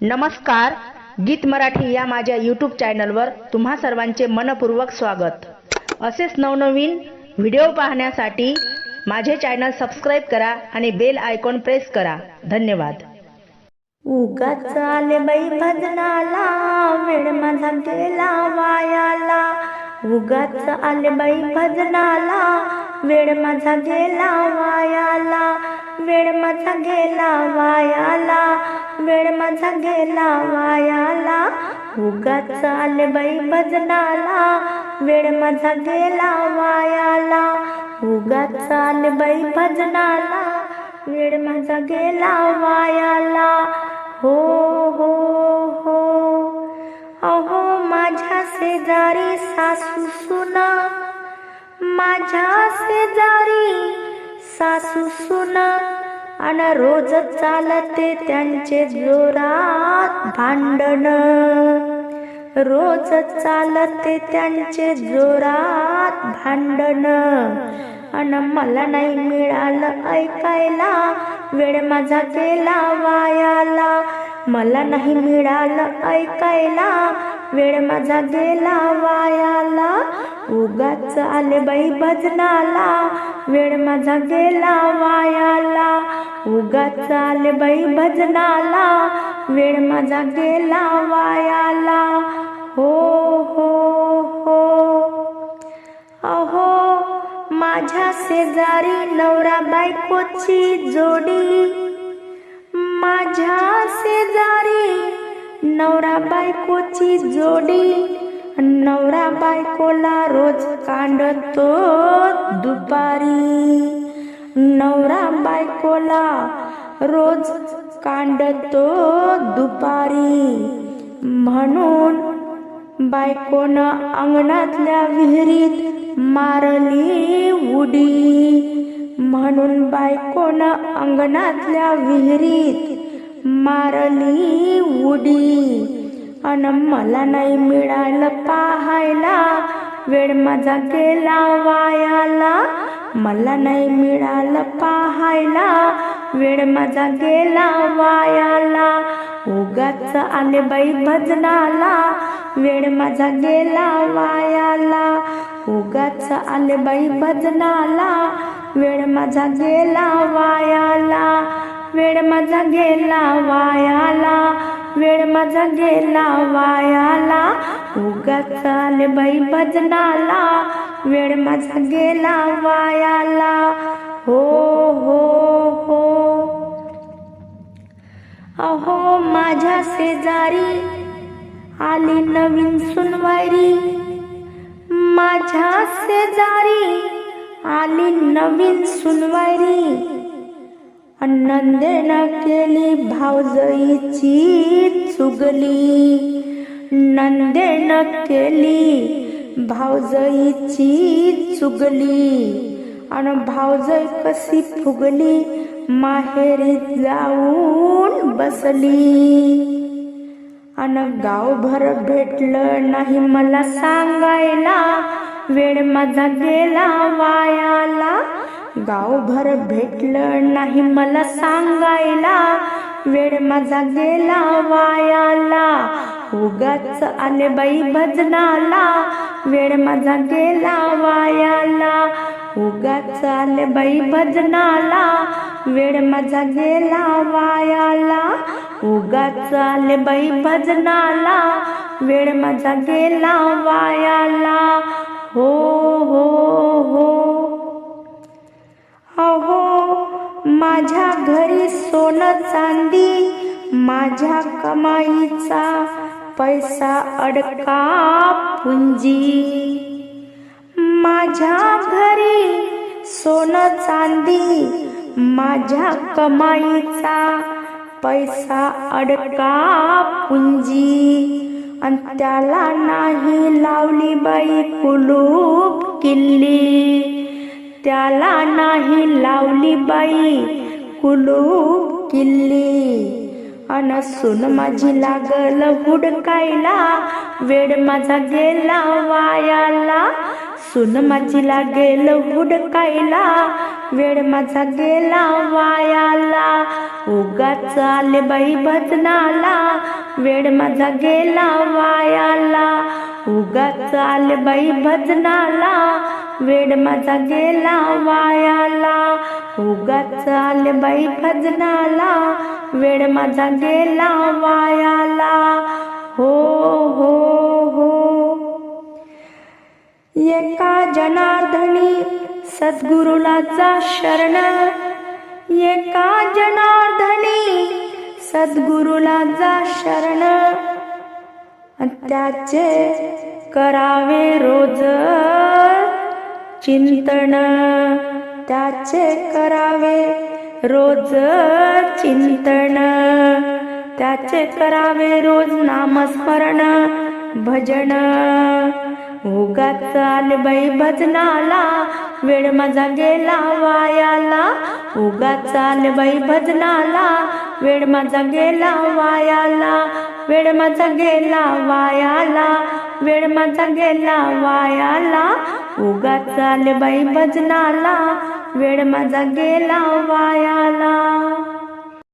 नमस्कार गीत मराठी या माझ्या यूट्यूब चॅनलवर तुम्हा सर्वांचे मनपूर्वक स्वागत. असेच नवनवीन व्हिडिओ पाहण्यासाठी माझे चॅनल सबस्क्राईब करा आणि बेल आयकॉन प्रेस करा. धन्यवाद. उगा चाले बाई भजनाला वेळ माझा गेला वायाला. उगाच आले बाई भजनाला वेळ माझा गेला वायाला. वेळ माझा गेला वायाला वेळ माझा गेला वायाला उगा चाल बाई भजनाला वेळ माझा गेला वायाला उगा चाल बाई भजनाला वेळ माझा गेला वायाला हो हो हो. अहो माझ्या शेजारी सासू सुना माझ्या शेजारी सासू सुना आणि रोज चालते त्यांचे जोरात भांडण. रोज चालते त्यांचे जोरात भांडण. अन मला नाही मिळालं ऐकायला वेळ माझा केला वायाला. मला नाही मिळालं ऐकायला. वेळ माझा गेला वायाला. उगाच आले बाई भजनाला. वेळ माझा गेला वायाला. उगाच आले बाई भजनाला. वेळ माझा गेला वायाला. हो हो हो. अहो माझ्या शेजारी नवरा बायकोची जोडी. माझ्या शेजारी नवरा बायकोची जोडी. नवरा बायकोला रोज कांडतो दुपारी. नवरा बायकोला रोज कांडतो दुपारी. म्हणून बायकोनं अंगणातल्या विहिरीत मारली उडी. म्हणून बायकोनं अंगणातल्या विहिरीत मारली उडी. अन मला नाही मिळालं पाहायला. वेळ माझा गेला वायाला. मला नाही मिळालं पाहायला. वेळ माझा गेला वायाला. उगाच आले बाई भजनाला. वेळ माझा गेला वायाला. उगाच आले बाई भजनाला. वेळ माझा गेला वायाला. वेळ माझा गेला वायाला वेळ माझा गेला वायाला. उगाच आले बाई भजनाला वेळ माझा गेला वायाला. हो हो हो. अहो माझ्या शेजारी आली नवीन सुनवारी माझ्या शेजारी आली नवीन सुनवारी नंदेनं केली भावजईची चुगली. नंदेनं केली भावजईची चुगली. आणि भावजई कशी फुगली? माहेरी जाऊन बसली. अन गावभर भेटलं नाही मला सांगायला. वेळ माझा गेला वायाला. गावभर भेटलं नाही मला सांगायला. वेळ माझा गेला वायाला. उगाच आले बाई भजनाला. वेळ माझा गेला वायाला. उगाच आले बाई भजनाला. वेळ माझा गेला वायाला. उगाच आले बाई भजनाला. वेळ माझा गेला वाया घरी सोनं चांदी माझ्या कमाईचा पैसा अडका पुंजी. माझ्या घरी सोनं चांदी माझ्या कमाईचा पैसा अडका पुंजी. आणि त्याला नाही लावली बाई कुलूप किल्ली. त्याला नाही लावली बाई कुलूप किल्ली. अन सुन माझी लागल हुडकायला. वेळ माझा गेला वायाला. सुन माझी लागेल हुडकायला. वेळ माझा गेला वायाला. उगाच आले बाई भजनाला. वेळ माझा गेला वायाला. उगाच आले बाई भजनाला. वेळ माझा गेला वायाला. उगाच आले बाई भजनाला वेळ माझा गेला वायाला. हो हो हो. एका जनार्दनी सद्गुरुलाचा शरण. एका जनार्दनी सद्गुरुलाचा शरण. त्याचे करावे रोज. चिंतन त्याचे करावे. रोज चिंतन त्याचे करावे. रोज नामस्मरण भजन. उगाच आले बाई भजनाला वेळ माझा गेला वायाला. उगाच आले बाई भजनाला वेळ माझा गेला वायाला. वेळ माझा गेला वायाला. वेळ माझा गेला वायाला. उगा चाल बाई भजनाला. वेळ माझा गेला वायाला.